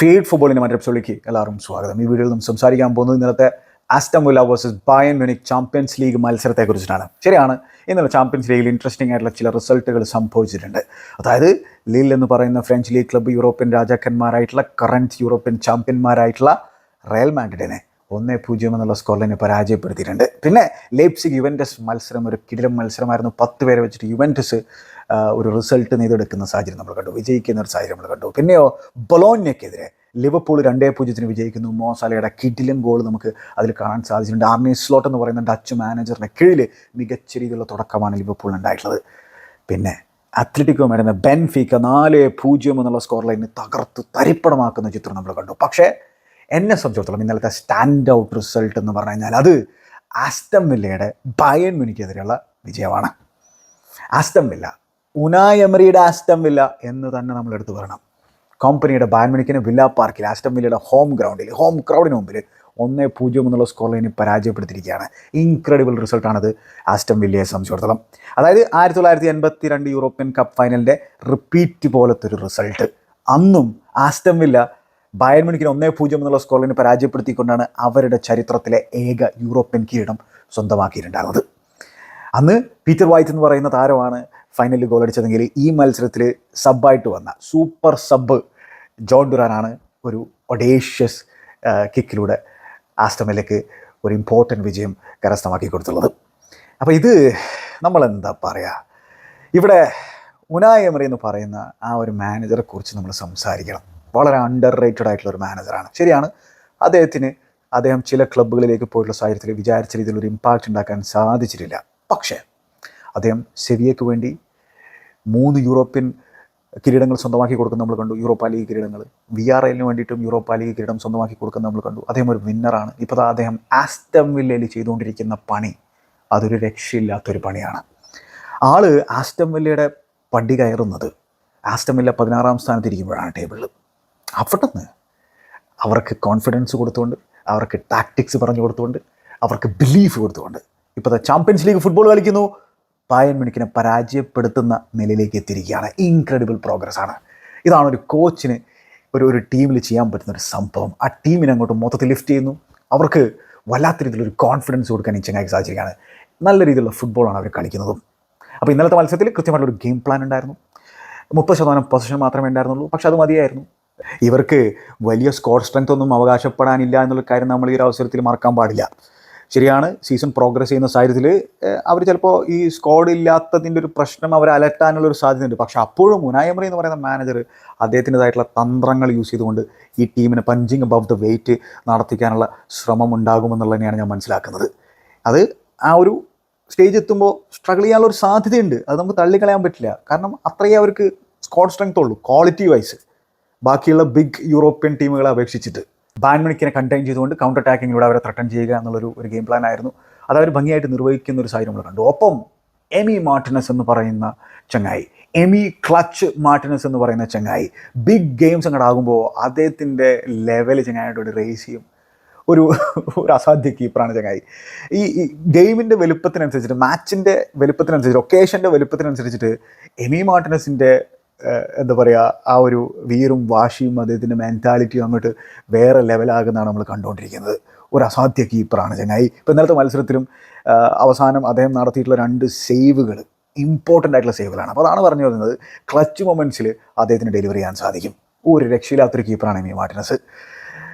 Feed ഫുട്ബോളിന്റെ മറ്റൊരു എപ്പിസോഡിലേക്ക് എല്ലാവരും സ്വാഗതം. ഈ വീഡിയോയിൽ നമ്മൾ സംസാരിക്കാൻ പോകുന്നത് ഇന്നലത്തെ Aston Villa versus Bayern Munich Champions League മത്സരത്തെക്കുറിച്ചിട്ടാണ്. ശരിയാണ് ഇന്നലെ ചാമ്പ്യൻസ് ലീഗിൽ ഇൻട്രസ്റ്റിംഗ് ആയിട്ടുള്ള ചില റിസൾട്ടുകൾ സംഭവിച്ചിട്ടുണ്ട്. അതായത് ലീൽ എന്ന് പറയുന്ന ഫ്രഞ്ച് ലീഗ് ക്ലബ്ബ് യൂറോപ്യൻ രാജാക്കന്മാരായിട്ടുള്ള കറന്റ് യൂറോപ്യൻ ചാമ്പ്യന്മാരായിട്ടുള്ള റയൽ മാഡ്രിഡിനെ ഒന്നേ പൂജ്യം എന്നുള്ള സ്കോറിനെ പരാജയപ്പെടുത്തിയിട്ടുണ്ട്. പിന്നെ ലേപ്സിക് യുവന്റസ് മത്സരം ഒരു കിടിലം മത്സരമായിരുന്നു. പത്ത് പേരെ വെച്ചിട്ട് യുവന്റസ് ഒരു റിസൾട്ട് നേടിയെടുക്കുന്ന സാഹചര്യം നമ്മൾ കണ്ടു. വിജയിക്കുന്ന ഒരു സാഹചര്യം നമ്മൾ കണ്ടു. പിന്നെയോ ബൊലോന്യക്കെതിരെ ലിവർപൂൾ രണ്ടേ പൂജ്യത്തിന് വിജയിക്കുന്നു. മോസാലയുടെ കിഡിലും ഗോൾ നമുക്ക് അതിൽ കാണാൻ സാധിച്ചിട്ടുണ്ട്. ആർമി സ്ലോട്ട് എന്ന് പറയുന്ന ഡച്ച് മാനേജറിന്റെ കീഴിൽ മികച്ച രീതിയിലുള്ള തുടക്കമാണ് ലിവർപൂളിന് ഉണ്ടായിട്ടുള്ളത്. പിന്നെ അത്ലറ്റിക്കോ മേടുന്ന ബെൻഫീക്ക നാല് പൂജ്യം എന്നുള്ള സ്കോർ ലൈനിന് തകർത്ത് തരിപ്പണമാക്കുന്ന ചിത്രം നമ്മൾ കണ്ടു. പക്ഷേ എന്നെ സംബന്ധിച്ചിടത്തോളം ഇന്നലത്തെ സ്റ്റാൻഡ് ഔട്ട് റിസൾട്ട് എന്ന് പറഞ്ഞു കഴിഞ്ഞാൽ അത് ആസ്റ്റം വില്ലയുടെ ബയൻ മുനിക്കെതിരെയുള്ള വിജയമാണ്. ആസ്റ്റം വില്ല ഉനായ് എമറിയുടെ ആസ്റ്റം വില്ല എന്ന് തന്നെ നമ്മൾ എടുത്തു പറയണം. കമ്പനിയുടെ ബാൻമണിക്കിന് വില്ല പാർക്കിൽ ആസ്റ്റം വില്ലയുടെ ഹോം ഗ്രൗണ്ടിൽ ഹോം ക്രൗഡിന് മുമ്പിൽ ഒന്നേ പൂജ്യം എന്നുള്ള സ്കോർ ലൈനിൽ പരാജയപ്പെടുത്തിയിരിക്കുകയാണ്. ഇൻക്രെഡിബിൾ റിസൾട്ടാണത് ആസ്റ്റം വില്ലയെ സംബന്ധിച്ചിടത്തോളം. അതായത് ആയിരത്തി തൊള്ളായിരത്തി എൺപത്തി രണ്ട് യൂറോപ്യൻ കപ്പ് ഫൈനലിന്റെ റിപ്പീറ്റ് പോലത്തെ ഒരു റിസൾട്ട്. അന്നും ആസ്റ്റം വില്ല ബയൻമണിക്കിന് ഒന്നേ പൂജ്യം എന്നുള്ള സ്കോർ ലൈനിൽ പരാജയപ്പെടുത്തിക്കൊണ്ടാണ് അവരുടെ ചരിത്രത്തിലെ ഏക യൂറോപ്യൻ കിരീടം സ്വന്തമാക്കിയിട്ടുണ്ടാകുന്നത് അന്ന് പീറ്റർ വൈറ്റ് എന്ന് പറയുന്ന താരമാണ് ഫൈനലിൽ ഗോൾ അടിച്ചതെങ്കിൽ ഈ മത്സരത്തിൽ സബ്ബായിട്ട് വന്ന സൂപ്പർ സബ് ജോൺ ഡുറാനാണ് ഒരു ഒഡേഷ്യസ് കിക്കിലൂടെ ആസ്റ്റമിലേക്ക് ഒരു ഇമ്പോർട്ടന്റ് വിജയം കരസ്ഥമാക്കി കൊടുത്തുള്ളത്. അപ്പോൾ ഇത് നമ്മളെന്താ പറയുക ഇവിടെ ഉനായ് എമറി എന്ന് പറയുന്ന ആ ഒരു മാനേജറെ കുറിച്ച് നമ്മൾ സംസാരിക്കണം. വളരെ അണ്ടർ റേറ്റഡ് ആയിട്ടുള്ള ഒരു മാനേജറാണ് ശരിയാണ്. അദ്ദേഹത്തിന് അദ്ദേഹം ചില ക്ലബ്ബുകളിലേക്ക് പോയിട്ടുള്ള സാഹചര്യത്തിൽ വിചാരിച്ച രീതിയിൽ ഒരു ഇമ്പാക്റ്റ് ഉണ്ടാക്കാൻ സാധിച്ചിട്ടില്ല. പക്ഷേ അദ്ദേഹം സെവിയയ്ക്ക് വേണ്ടി മൂന്ന് യൂറോപ്യൻ കിരീടങ്ങൾ സ്വന്തമാക്കി കൊടുക്കുന്ന നമ്മൾ കണ്ടു. യൂറോപ്പ ലീഗ് കിരീടങ്ങൾ. വി ആർ എല്ലിന് വേണ്ടിയിട്ടും യൂറോപ്പ ലീഗ് കിരീടം സ്വന്തമാക്കി കൊടുക്കുന്ന നമ്മൾ കണ്ടു. അദ്ദേഹം ഒരു വിന്നറാണ് ഇപ്പോൾ അദ്ദേഹം ആസ്റ്റം വില്ലയിൽ ചെയ്തുകൊണ്ടിരിക്കുന്ന പണി. അതൊരു രക്ഷയില്ലാത്തൊരു പണിയാണ്. ആൾ ആസ്റ്റം വില്ലയുടെ പടി കയറുന്നത്. ആസ്റ്റം വില്ല പതിനാറാം സ്ഥാനത്തിരിക്കുമ്പോഴാണ് ടേബിളിൽ അവിടെ അവർക്ക് കോൺഫിഡൻസ് കൊടുത്തുകൊണ്ട് അവർക്ക് ടാക്ടിക്സ് പറഞ്ഞു കൊടുത്തുകൊണ്ട് അവർക്ക് ബിലീഫ് കൊടുത്തുകൊണ്ട്. ഇപ്പോഴത്തെ ചാമ്പ്യൻസ് ലീഗ് ഫുട്ബോൾ കളിക്കുന്നു. പായൻ മിണിക്കിനെ പരാജയപ്പെടുത്തുന്ന നിലയിലേക്ക് എത്തിയിരിക്കുകയാണ്. ഇൻക്രെഡിബിൾ പ്രോഗ്രസ് ആണ്. ഇതാണ് ഒരു കോച്ചിന് ഒരു ഒരു ടീമിൽ ചെയ്യാൻ പറ്റുന്ന ഒരു സംഭവം. ആ ടീമിനെ അങ്ങോട്ട് മൊത്തത്തിൽ ലിഫ്റ്റ് ചെയ്യുന്നു. അവർക്ക് വല്ലാത്ത രീതിയിലൊരു കോൺഫിഡൻസ് കൊടുക്കാൻ ഈ ചങ്ങായിക്ക് സാധിച്ചിരിക്കുകയാണ് നല്ല രീതിയിലുള്ള ഫുട്ബോളാണ് അവർ കളിക്കുന്നതും. അപ്പോൾ ഇന്നലത്തെ മത്സരത്തിൽ കൃത്യമായിട്ടുള്ള ഒരു ഗെയിം പ്ലാൻ ഉണ്ടായിരുന്നു. മുപ്പത് ശതമാനം പൊസിഷൻ മാത്രമേ ഉണ്ടായിരുന്നുള്ളൂ. പക്ഷേ അത് മതിയായിരുന്നു. ഇവർക്ക് വലിയ സ്കോർ സ്ട്രെങ്ത് ഒന്നും അവകാശപ്പെടാനില്ല എന്നുള്ള കാര്യം നമ്മൾ ഈ ഒരു അവസരത്തിൽ മറക്കാൻ പാടില്ല. ശരിയാണ് സീസൺ പ്രോഗ്രസ് ചെയ്യുന്ന സാഹചര്യത്തിൽ അവർ ചിലപ്പോൾ ഈ സ്കോഡ് ഇല്ലാത്തതിന്റെ ഒരു പ്രശ്നം അവർ അലട്ടാനുള്ള ഒരു സാധ്യതയുണ്ട്. പക്ഷേ അപ്പോഴും മുനായമറി എന്ന് പറയുന്ന മാനേജർ അദ്ദേഹത്തിന്റെതായിട്ടുള്ള തന്ത്രങ്ങൾ യൂസ് ചെയ്തുകൊണ്ട് ഈ ടീമിനെ പഞ്ചിങ് അബവ് ദ വെയിറ്റ് നടത്തിക്കാനുള്ള ശ്രമം ഉണ്ടാകുമെന്നുള്ളത് തന്നെയാണ് ഞാൻ മനസ്സിലാക്കുന്നത്. അത് ആ ഒരു സ്റ്റേജ് എത്തുമ്പോൾ സ്ട്രഗിൾ ചെയ്യാനുള്ള ഒരു സാധ്യതയുണ്ട്. അത് നമുക്ക് തള്ളിക്കളയാൻ പറ്റില്ല. കാരണം അത്രയേ അവർക്ക് സ്കോഡ് സ്ട്രെങ്ത് ഉള്ളൂ ക്വാളിറ്റി വൈസ് ബാക്കിയുള്ള ബിഗ് യൂറോപ്യൻ ടീമുകളെ അപേക്ഷിച്ചിട്ട്. ബാൻമണിക്കിനെ കണ്ടെയ്ൻ ചെയ്തുകൊണ്ട് കൗണ്ടർ അറ്റാക്കിങ്ങിലൂടെ അവരെ ത്രട്ടൺ ചെയ്യുക എന്നുള്ളൊരു ഒരു ഗെയിം പ്ലാൻ ആയിരുന്നു. അത് അവർ ഭംഗിയായിട്ട് നിർവഹിക്കുന്ന ഒരു സാഹചര്യം നമ്മൾ കണ്ടു ഒപ്പം എമി മാർട്ടിനസ് എന്ന് പറയുന്ന ചങ്ങായി എമി ക്ലച്ച് മാർട്ടിനസ് എന്ന് പറയുന്ന ചങ്ങായി ബിഗ് ഗെയിംസ് അങ്ങോട്ട് ആകുമ്പോൾ അദ്ദേഹത്തിന്റെ ലെവൽ ചങ്ങായിട്ട് ഒരു റേസ് ചെയ്യും. ഒരു ഒരു അസാധ്യ കീപ്പറാണ് ചങ്ങായി. ഈ ഗെയിമിന്റെ വലുപ്പത്തിനനുസരിച്ചിട്ട് മാച്ചിന്റെ വലുപ്പത്തിനനുസരിച്ച് ഒക്കേഷന്റെ വലുപ്പത്തിനനുസരിച്ചിട്ട് എമി മാർട്ടിനസിന്റെ എന്താ പറയുക ആ ഒരു വീറും വാശിയും അദ്ദേഹത്തിന്റെ മെന്റാലിറ്റിയും അങ്ങോട്ട് വേറെ ലെവലാകുന്നതാണ് നമ്മൾ കണ്ടുകൊണ്ടിരിക്കുന്നത്. ഒരു അസാധ്യ കീപ്പറാണ് ചങ്ങായി. ഇപ്പോൾ ഇന്നലത്തെ മത്സരത്തിലും അവസാനം അദ്ദേഹം നടത്തിയിട്ടുള്ള രണ്ട് സേവുകൾ ഇമ്പോർട്ടന്റ് ആയിട്ടുള്ള സേവുകളാണ് അപ്പോൾ അതാണ് പറഞ്ഞു വരുന്നത് ക്ലച്ച് മൊമെന്റ്സിൽ അദ്ദേഹത്തിന് ഡെലിവറി ചെയ്യാൻ സാധിക്കും. ഒരു രക്ഷയില്ലാത്തൊരു കീപ്പറാണ് മീ മാർട്ടിനസ്.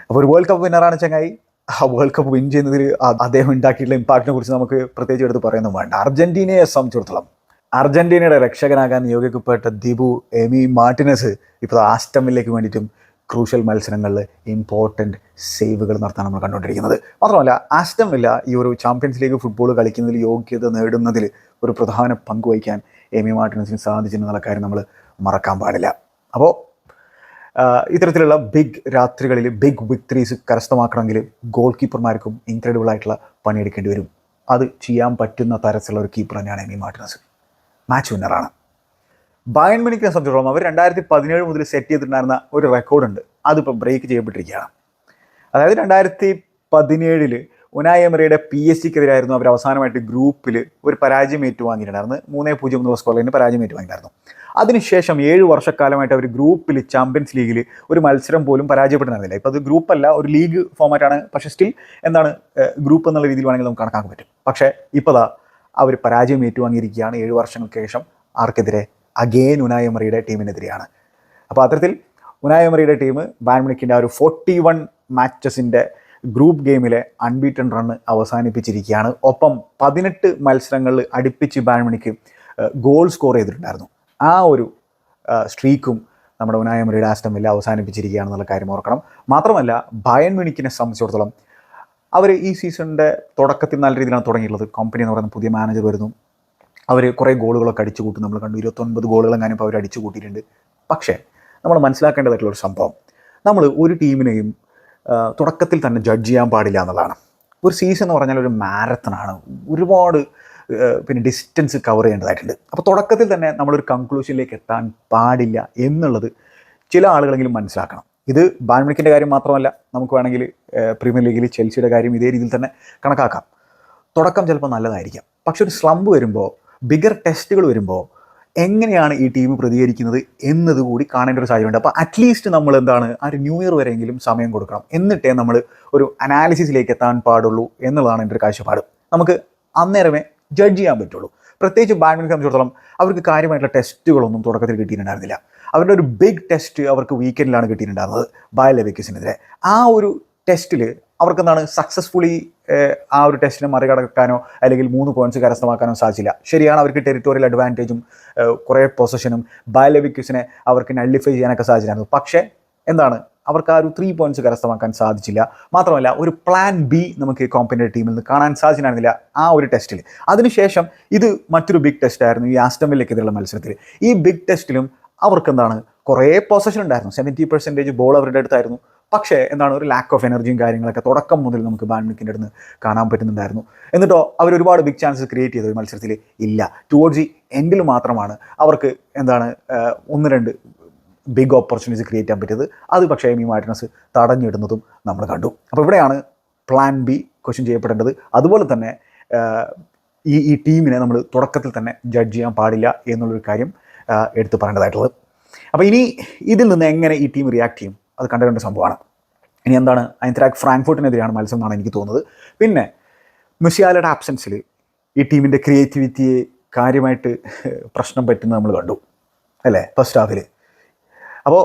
അപ്പോൾ ഒരു വേൾഡ് കപ്പ് വിന്നറാണ് ചങ്ങായി. ആ വേൾഡ് കപ്പ് വിൻ ചെയ്യുന്നതിൽ അദ്ദേഹം ഉണ്ടാക്കിയിട്ടുള്ള ഇമ്പാക്റ്റിനെ കുറിച്ച് നമുക്ക് പ്രത്യേകിച്ച് എടുത്ത് പറയുന്നു വേണ്ട. അർജന്റീനയെ സംബന്ധിച്ചിടത്തോളം അർജന്റീനയുടെ രക്ഷകനാകാൻ നിയോഗിക്കപ്പെട്ട ദിബു എമി മാർട്ടിനസ് ഇപ്പോൾ ആസ്റ്റമിലേക്ക് വേണ്ടിയിട്ടും ക്രൂഷ്യൽ മത്സരങ്ങളിൽ ഇമ്പോർട്ടന്റ് സേവുകൾ നടത്താൻ നമ്മൾ കണ്ടുകൊണ്ടിരിക്കുന്നത്. മാത്രമല്ല ആസ്റ്റം വില്ല ഈ ഒരു ചാമ്പ്യൻസ് ലീഗ് ഫുട്ബോൾ കളിക്കുന്നതിൽ യോഗ്യത നേടുന്നതിൽ ഒരു പ്രധാന പങ്ക് വഹിക്കാൻ എമി മാർട്ടിനസിന് സാധിച്ചിട്ടുള്ള കാര്യം നമ്മൾ മറക്കാൻ പാടില്ല. അപ്പോൾ ഇത്തരത്തിലുള്ള ബിഗ് രാത്രികളിൽ ബിഗ് വിക്ടറീസ് കരസ്ഥമാക്കണമെങ്കിൽ ഗോൾ കീപ്പർമാർക്കും ഇൻക്രെഡിബിൾ ആയിട്ടുള്ള പണിയെടുക്കേണ്ടി വരും. അത് ചെയ്യാൻ പറ്റുന്ന തരത്തിലുള്ള ഒരു കീപ്പർ തന്നെയാണ് എമി മാർട്ടിനസ്. മാച്ച് വിന്നറാണ്. ബയൺ മിനിക്കിനെ സംബന്ധിച്ചിടത്തോളം അവർ രണ്ടായിരത്തി പതിനേഴ് മുതൽ സെറ്റ് ചെയ്തിട്ടുണ്ടായിരുന്ന ഒരു റെക്കോർഡുണ്ട്. അതിപ്പോൾ ബ്രേക്ക് ചെയ്യപ്പെട്ടിരിക്കുകയാണ്. അതായത് രണ്ടായിരത്തി പതിനേഴിൽ ഉനായ് എമറിയുടെ പി എസ് സിക്കെതിരായിരുന്നു അവർ അവസാനമായിട്ട് ഗ്രൂപ്പിൽ ഒരു പരാജയം ഏറ്റുവാങ്ങിയിട്ടുണ്ടായിരുന്നു മൂന്നേ പൂജ്യം എന്നുള്ള സ്കോറിന് പരാജയം ഏറ്റുവാങ്ങിയിട്ടുണ്ടായിരുന്നു. അതിനുശേഷം ഏഴ് വർഷക്കാലമായിട്ട് അവർ ഗ്രൂപ്പിൽ ചാമ്പ്യൻസ് ലീഗിൽ ഒരു മത്സരം പോലും പരാജയപ്പെട്ടിരുന്നില്ല ഇപ്പോൾ അത് ഗ്രൂപ്പല്ല ഒരു ലീഗ് ഫോമാറ്റാണ് പക്ഷേ സ്റ്റിൽ എന്താണ് ഗ്രൂപ്പ് എന്നുള്ള രീതിയിൽ വേണമെങ്കിൽ നമുക്ക് കണക്കാക്കാൻ പറ്റും. പക്ഷേ ഇപ്പോൾ അവർ പരാജയം ഏറ്റുവാങ്ങിയിരിക്കുകയാണ് ഏഴ് വർഷങ്ങൾക്ക് ശേഷം ആർക്കെതിരെ അഗെയിൻ ഉനായമറിയുടെ ടീമിനെതിരെയാണ്. അപ്പോൾ അത്തരത്തിൽ ഉനായമറിയുടെ ടീം ബാൻമിണിക്കിന്റെ ആ ഒരു ഫോർട്ടി വൺ മാച്ചസിന്റെ ഗ്രൂപ്പ് ഗെയിമിലെ അൺബീറ്റൺ റണ്ണ് അവസാനിപ്പിച്ചിരിക്കുകയാണ്. ഒപ്പം പതിനെട്ട് മത്സരങ്ങളിൽ അടുപ്പിച്ച് ബാൻമിണിക്ക് ഗോൾ സ്കോർ ചെയ്തിട്ടുണ്ടായിരുന്നു. ആ ഒരു സ്ട്രീക്കും നമ്മുടെ ഉനായമറിയുടെ ആസ്റ്റമില്ല അവസാനിപ്പിച്ചിരിക്കുകയാണെന്നുള്ള കാര്യം ഓർക്കണം. മാത്രമല്ല ബയൻമിണിക്കിനെ സംബന്ധിച്ചിടത്തോളം അവർ ഈ സീസണിന്റെ തുടക്കത്തിൽ നല്ല രീതിയിലാണ് തുടങ്ങിയിട്ടുള്ളത്. കമ്പനി എന്ന് പറയുന്ന പുതിയ മാനേജർ വരുന്നു. അവർ കുറേ ഗോളുകളൊക്കെ അടിച്ചു കൂട്ടും. നമ്മൾ കണ്ടു ഇരുപത്തൊൻപത് ഗോളുകളെങ്ങാനും ഇപ്പോൾ അവർ അടിച്ചു കൂട്ടിയിട്ടുണ്ട്. പക്ഷേ നമ്മൾ മനസ്സിലാക്കേണ്ടതായിട്ടുള്ള ഒരു സംഭവം. നമ്മൾ ഒരു ടീമിനെയും തുടക്കത്തിൽ തന്നെ ജഡ്ജ് ചെയ്യാൻ പാടില്ല എന്നുള്ളതാണ്. ഒരു സീസൺ എന്ന് പറഞ്ഞാൽ ഒരു മാരത്തണാണ് ഒരുപാട് പിന്നെ ഡിസ്റ്റൻസ് കവർ ചെയ്യേണ്ടതായിട്ടുണ്ട്. അപ്പോൾ തുടക്കത്തിൽ തന്നെ നമ്മളൊരു കൺക്ലൂഷനിലേക്ക് എത്താൻ പാടില്ല എന്നുള്ളത് ചില ആളുകളെങ്കിലും മനസ്സിലാക്കണം. ഇത് ബാൻമിണിക്കിന്റെ കാര്യം മാത്രമല്ല നമുക്ക് വേണമെങ്കിൽ പ്രീമിയർ ലീഗിൽ ചെൽസിയുടെ കാര്യം ഇതേ രീതിയിൽ തന്നെ കണക്കാക്കാം. തുടക്കം ചിലപ്പോൾ നല്ലതായിരിക്കാം. പക്ഷെ ഒരു സ്ലംബ് വരുമ്പോൾ ബിഗർ ടെസ്റ്റുകൾ വരുമ്പോൾ എങ്ങനെയാണ് ഈ ടീം പ്രതികരിക്കുന്നത് എന്നത് കൂടി കാണേണ്ട ഒരു സാഹചര്യമുണ്ട്. അപ്പോൾ അറ്റ്ലീസ്റ്റ് നമ്മൾ എന്താണ് ആ ഒരു ന്യൂ ഇയർ വരെയെങ്കിലും സമയം കൊടുക്കണം. എന്നിട്ടേ നമ്മൾ ഒരു അനാലിസിസിലേക്ക് എത്താൻ പാടുള്ളൂ എന്നുള്ളതാണ് എന്റെ ഒരു കാഴ്ചപ്പാട്. നമുക്ക് അന്നേരമേ ജഡ്ജ് ചെയ്യാൻ പറ്റുള്ളൂ. പ്രത്യേകിച്ച് ബാഡ്മിന്റൺ സംബന്ധിച്ചിടത്തോളം അവർക്ക് കാര്യമായിട്ടുള്ള ടെസ്റ്റുകളൊന്നും തുടക്കത്തിൽ കിട്ടിയിട്ടുണ്ടായിരുന്നില്ല. അവരുടെ ഒരു ബിഗ് ടെസ്റ്റ് അവർക്ക് വീക്കെൻഡിലാണ് കിട്ടിയിട്ടുണ്ടായിരുന്നത് ബായ ലെവിക്കസിനെതിരെ ആ ഒരു ടെസ്റ്റിൽ അവർക്കെന്താണ് സക്സസ്ഫുള്ളി ആ ഒരു ടെസ്റ്റിനെ മറികടക്കാനോ അല്ലെങ്കിൽ മൂന്ന് പോയിന്റ്സ് കരസ്ഥമാക്കാനോ സാധിച്ചില്ല. ശരിയാണ് അവർക്ക് ടെറിറ്റോറിയൽ അഡ്വാന്റേജും കുറേ പൊസഷനും ബയലവിക്യൂസിനെ അവർക്ക് നള്ളിഫൈ ചെയ്യാനൊക്കെ സാധിച്ചിരുന്നു. പക്ഷേ എന്താണ് അവർക്ക് ആ ഒരു ത്രീ പോയിന്റ്സ് കരസ്ഥമാക്കാൻ സാധിച്ചില്ല. മാത്രമല്ല ഒരു പ്ലാൻ ബി നമുക്ക് കോമ്പനിയുടെ ടീമിൽ നിന്ന് കാണാൻ സാധിച്ചില്ല ആ ഒരു ടെസ്റ്റിൽ അതിനുശേഷം ഇത് മറ്റൊരു ബിഗ് ടെസ്റ്റ് ആയിരുന്നു ഈ ആസ്റ്റമിലേക്കെതിരെയുള്ള മത്സരത്തിൽ. ഈ ബിഗ് ടെസ്റ്റിലും അവർക്ക് എന്താണ് കുറേ പൊസഷൻ ഉണ്ടായിരുന്നു. സെവന്റി പെർസെന്റേജ് ബോൾ അവരുടെ അടുത്തായിരുന്നു. പക്ഷേ എന്താണ് ഒരു ലാക്ക് ഓഫ് എനർജിയും കാര്യങ്ങളൊക്കെ തുടക്കം മുതൽ നമുക്ക് ബാഡ്മിന്റന്റെ അടുത്ത് കാണാൻ പറ്റുന്നുണ്ടായിരുന്നു. എന്നിട്ടോ അവർ ഒരുപാട് ബിഗ് ചാൻസസ് ക്രിയേറ്റ് ചെയ്ത ഒരു മത്സരത്തിൽ ഇല്ല. ടുവേർഡ്സ് ഈ എൻഡിൽ മാത്രമാണ് അവർക്ക് എന്താണ് ഒന്ന് രണ്ട് ബിഗ് ഓപ്പർച്യൂണിറ്റീസ് ക്രിയേറ്റ് ചെയ്യാൻ പറ്റിയത്. അത് പക്ഷേ എമി മാർട്ടിനസ് തടഞ്ഞിടുന്നതും നമ്മൾ കണ്ടു. അപ്പോൾ ഇവിടെയാണ് പ്ലാൻ ബി ക്വസ്റ്റ്യൻ ചെയ്യപ്പെടേണ്ടത്. അതുപോലെ തന്നെ ഈ ഈ ടീമിനെ നമ്മൾ തുടക്കത്തിൽ തന്നെ ജഡ്ജ് ചെയ്യാൻ പാടില്ല എന്നുള്ളൊരു കാര്യം എടുത്തു പറയേണ്ടതായിട്ടുള്ളത്. അപ്പോൾ ഇനി ഇതിൽ നിന്ന് എങ്ങനെ ഈ ടീം റിയാക്ട് ചെയ്യും? അത് കണ്ടുകണ്ട സംഭവമാണ്. ഇനി എന്താണ്? അതിന്റെ ഫ്രാങ്ക്ഫോർട്ടിനെതിരെയാണ് മത്സരം എന്നാണ് എനിക്ക് തോന്നുന്നത്. പിന്നെ മുസിയാലയുടെ ആബ്സെൻസിൽ ഈ ടീമിന്റെ ക്രിയേറ്റിവിറ്റിയെ കാര്യമായിട്ട് പ്രശ്നം പറ്റുന്നത് നമ്മൾ കണ്ടു. അല്ലേ? ഫസ്റ്റ് ഹാഫിൽ അപ്പോൾ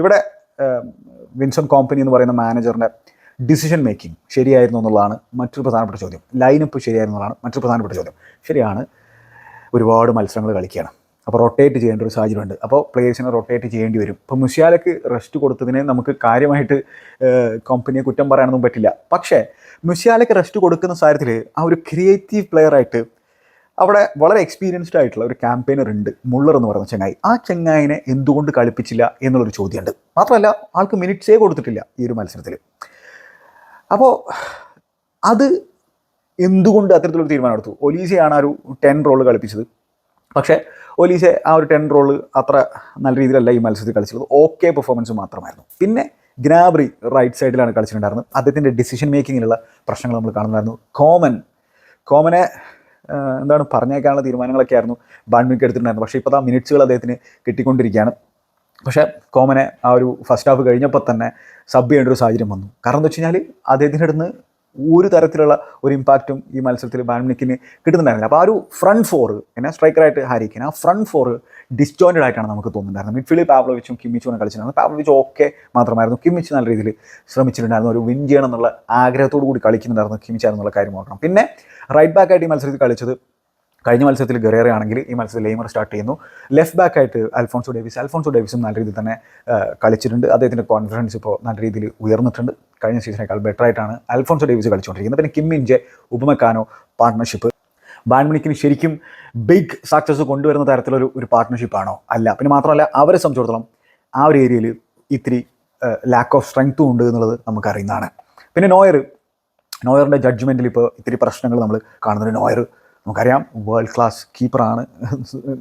ഇവിടെ വിൻസൺ കോമ്പനി എന്ന് പറയുന്ന മാനേജറിന്റെ ഡിസിഷൻ മേക്കിംഗ് ശരിയായിരുന്നു എന്നുള്ളതാണ് മറ്റൊരു പ്രധാനപ്പെട്ട ചോദ്യം. ലൈനപ്പ് ശരിയായിരുന്നു എന്നുള്ളതാണ് മറ്റൊരു പ്രധാനപ്പെട്ട ചോദ്യം. ശരിയാണ് ഒരുപാട് മത്സരങ്ങൾ കളിക്കുകയാണ്. അപ്പോൾ റൊട്ടേറ്റ് ചെയ്യേണ്ട ഒരു സാഹചര്യമുണ്ട്. അപ്പോൾ പ്ലേയേഴ്സിനെ റൊട്ടേറ്റ് ചെയ്യേണ്ടി വരും. ഇപ്പോൾ മുസിയാലക്ക് റെസ്റ്റ് കൊടുത്തതിനെ നമുക്ക് കാര്യമായിട്ട് കമ്പനിയെ കുറ്റം പറയാനൊന്നും പറ്റില്ല. പക്ഷേ മുസിയാലക്ക് റെസ്റ്റ് കൊടുക്കുന്ന സാഹചര്യത്തിൽ ആ ഒരു ക്രിയേറ്റീവ് പ്ലെയറായിട്ട് അവിടെ വളരെ എക്സ്പീരിയൻസ്ഡ് ആയിട്ടുള്ള ഒരു ക്യാമ്പയിനർ ഉണ്ട് മുള്ളർ എന്ന് പറയുന്ന ചെങ്ങായി. ആ ചെങ്ങായിനെ എന്തുകൊണ്ട് കളിപ്പിച്ചില്ല എന്നുള്ളൊരു ചോദ്യമുണ്ട്. മാത്രമല്ല ആൾക്ക് മിനിറ്റ്സേ കൊടുത്തിട്ടില്ല ഈ ഒരു മത്സരത്തിൽ അപ്പോൾ അത് എന്തുകൊണ്ട് അത്തരത്തിലൊരു തീരുമാനം എടുത്തു? ഒലീസയാണ് ആ ഒരു ടെൻ റോൾ കളിപ്പിച്ചത്. പക്ഷേ ഒലീസ ആ ഒരു ടെൻ റോൾ അത്ര നല്ല രീതിയിലല്ല ഈ മത്സരത്തിൽ കളിച്ചത് ഓക്കെ പെർഫോമൻസ് മാത്രമായിരുന്നു. പിന്നെ ഗ്നാബ്രി റൈറ്റ് സൈഡിലാണ് കളിച്ചിട്ടുണ്ടായിരുന്നത്. അദ്ദേഹത്തിന്റെ ഡിസിഷൻ മേക്കിങ്ങിലുള്ള പ്രശ്നങ്ങൾ നമ്മൾ കാണുന്നതായിരുന്നു. കോമൻ കോമനെ എന്താണ് പറഞ്ഞേക്കാനുള്ള തീരുമാനങ്ങളൊക്കെ ആയിരുന്നു ബാൻമിക്ക് എടുത്തിട്ടുണ്ടായിരുന്നു പക്ഷേ ഇപ്പോൾ ആ മിനിറ്റ്സുകൾ അദ്ദേഹത്തിന് കിട്ടിക്കൊണ്ടിരിക്കുകയാണ്. പക്ഷേ കോമനെ ആ ഒരു ഫസ്റ്റ് ഹാഫ് കഴിഞ്ഞപ്പോൾ തന്നെ സബ് ചെയ്യേണ്ട ഒരു സാഹചര്യം വന്നു. കാരണം എന്താ വെച്ച് കഴിഞ്ഞാൽ അദ്ദേഹത്തിന്റെ അടുത്ത് ഒരു തരത്തിലുള്ള ഒരു ഇമ്പാക്റ്റും ഈ മത്സരത്തിൽ ബാൻമിക്കിന് കിട്ടുന്നുണ്ടായിരുന്നില്ല. അപ്പോൾ ആ ഒരു ഫ്രണ്ട് ഫോർ എന്നാ സ്ട്രൈക്കറായിട്ട് ഹാരിക്കൻ ആ ഫ്രണ്ട് ഫോർ ഡിസ്റ്റോയിൻഡ് ആയിട്ടാണ് നമുക്ക് തോന്നുന്നുണ്ടായിരുന്നത്. മിഡ്ഫീൽഡിൽ പാവ്ലോവിച്ചും കിമ്മിച്ചുമാണ് കളിച്ചിട്ടുണ്ടായിരുന്നു പാവ്ലോവിച്ച് ഓക്കെ മാത്രമായിരുന്നു. കിമ്മിച്ച് നല്ല രീതിയിൽ ശ്രമിച്ചിട്ടുണ്ടായിരുന്നു. ഒരു വിൻ ചെയ്യണം എന്നുള്ള ആഗ്രഹത്തോടു കൂടി കളിക്കുന്നുണ്ടായിരുന്നു കിമ്മിച്ചായിരുന്നുള്ള കാര്യം ഓർക്കണം. പിന്നെ റൈറ്റ് ബാക്കായിട്ട് ഈ മത്സരത്തിൽ കളിച്ചത് കഴിഞ്ഞ മത്സരത്തിൽ ഗറേറ ആണെങ്കിൽ ഈ മത്സരത്തിൽ ലെയ്മർ സ്റ്റാർട്ട് ചെയ്യുന്നു. ലെഫ്റ്റ് ബാക്ക് ആയിട്ട് അൽഫോൺസോ ഡേവിസ് അൽഫോൺസോ ഡേവിസും നല്ല രീതിയിൽ തന്നെ കളിച്ചിട്ടുണ്ട്. അദ്ദേഹത്തിന്റെ കോൺഫിഡൻസ് ഇപ്പോൾ നല്ല രീതിയിൽ ഉയർന്നിട്ടുണ്ട്. കഴിഞ്ഞ സീസണേക്കാൾ ബെറ്റർ ആയിട്ടാണ് അൽഫോൺസോ ഡേവിസ് കളിച്ചുകൊണ്ടിരിക്കുന്നത്. പിന്നെ കിമ്മിന്റെ ഉപമക്കാനോ പാർട്ട്ണർഷിപ്പ് ബാൻമണിക്കിന് ശരിക്കും ബിഗ് സക്സസ് കൊണ്ടുവരുന്ന തരത്തിലൊരു ഒരു പാർട്ട്ണർഷിപ്പാണോ അല്ല. പിന്നെ മാത്രമല്ല അവരെ സംബന്ധിച്ചിടത്തോളം ആ ഒരു ഏരിയയിൽ ഇത്തിരി ലാക്ക് ഓഫ് സ്ട്രെങ്ത്തും ഉണ്ട് എന്നുള്ളത് നമുക്കറിയുന്നതാണ്. പിന്നെ നോയർ. നോയറിന്റെ ജഡ്ജ്മെന്റിൽ ഇപ്പോൾ ഇത്തിരി പ്രശ്നങ്ങൾ നമ്മൾ കാണുന്നുണ്ട്. നോയർ നമുക്കറിയാം വേൾഡ് ക്ലാസ് കീപ്പറാണ്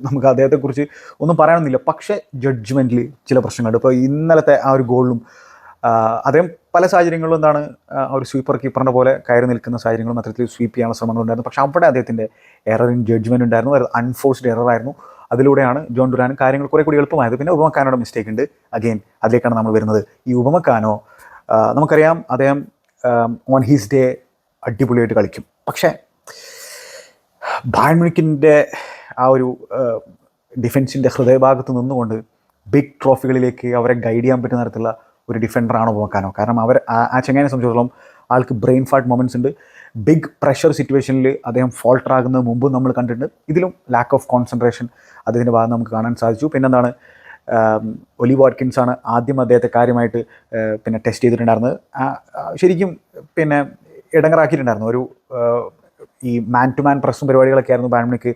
നമുക്ക് അദ്ദേഹത്തെക്കുറിച്ച് ഒന്നും പറയാനൊന്നുമില്ല. പക്ഷേ ജഡ്ജ്മെന്റിൽ ചില പ്രശ്നങ്ങളുണ്ട്. ഇപ്പോൾ ഇന്നലത്തെ ആ ഒരു ഗോളിലും അദ്ദേഹം പല സാഹചര്യങ്ങളിലും എന്താണ് ആ, ഒരു സ്വീപ്പർ കീപ്പറിന്റെ പോലെ കയറി നിൽക്കുന്ന സാഹചര്യങ്ങളും അത്തരത്തിൽ സ്വീപ്പ് ചെയ്യാനുള്ള ശ്രമങ്ങളുണ്ടായിരുന്നു പക്ഷേ അവിടെ അദ്ദേഹത്തിന്റെ എറർ ഇൻ ഉണ്ടായിരുന്നു. അത് അൺഫോഴ്സ്ഡ് എറർ ആയിരുന്നു. അതിലൂടെയാണ് ജോൺ ഡുരാനും കാര്യങ്ങൾ കുറേ കൂടി എളുപ്പമായത്. പിന്നെ ഉപമക്കാനോടെ മിസ്റ്റേക്ക് ഉണ്ട്. അഗെയിൻ അതിലേക്കാണ് നമ്മൾ വരുന്നത്. ഈ ഉപമക്കാനോ നമുക്കറിയാം അദ്ദേഹം ഓൺ ഹീസ് ഡേ അടിപൊളിയായിട്ട് കളിക്കും. പക്ഷേ ബാൻമിണിക്കിന്റെ ആ ഒരു ഡിഫൻസിന്റെ ഹൃദയഭാഗത്ത് നിന്നുകൊണ്ട് ബിഗ് ട്രോഫികളിലേക്ക് അവരെ ഗൈഡ് ചെയ്യാൻ പറ്റുന്ന തരത്തിലുള്ള ഒരു ഡിഫൻഡറാണ് നോക്കാനോ കാരണം അവർ ആ- ചെങ്ങാനെ സംബന്ധിച്ചിടത്തോളം ആൾക്ക് ബ്രെയിൻ ഫാട്ട് മൊമെന്റ്സ് ഉണ്ട്. ബിഗ് പ്രഷർ സിറ്റുവേഷനിൽ അദ്ദേഹം ഫോൾട്ടർ ആകുന്നത് മുമ്പ് നമ്മൾ കണ്ടിട്ടുണ്ട്. ഇതിലും ലാക്ക് ഓഫ് കോൺസെൻട്രേഷൻ അദ്ദേഹത്തിന്റെ ഭാഗത്ത് നമുക്ക് കാണാൻ സാധിച്ചു. പിന്നെന്താണ് ഒലി വാട്കിൻസ് ആണ് ആദ്യം അദ്ദേഹത്തെ കാര്യമായിട്ട് പിന്നെ ടെസ്റ്റ് ചെയ്തിട്ടുണ്ടായിരുന്നത്. ശരിക്കും പിന്നെ ഇടങ്ങറാക്കിയിട്ടുണ്ടായിരുന്നു. ഒരു ഈ മാൻ ടു മാൻ പ്രസ്സും പരിപാടികളൊക്കെ ആയിരുന്നു ബാൻമണിക്ക്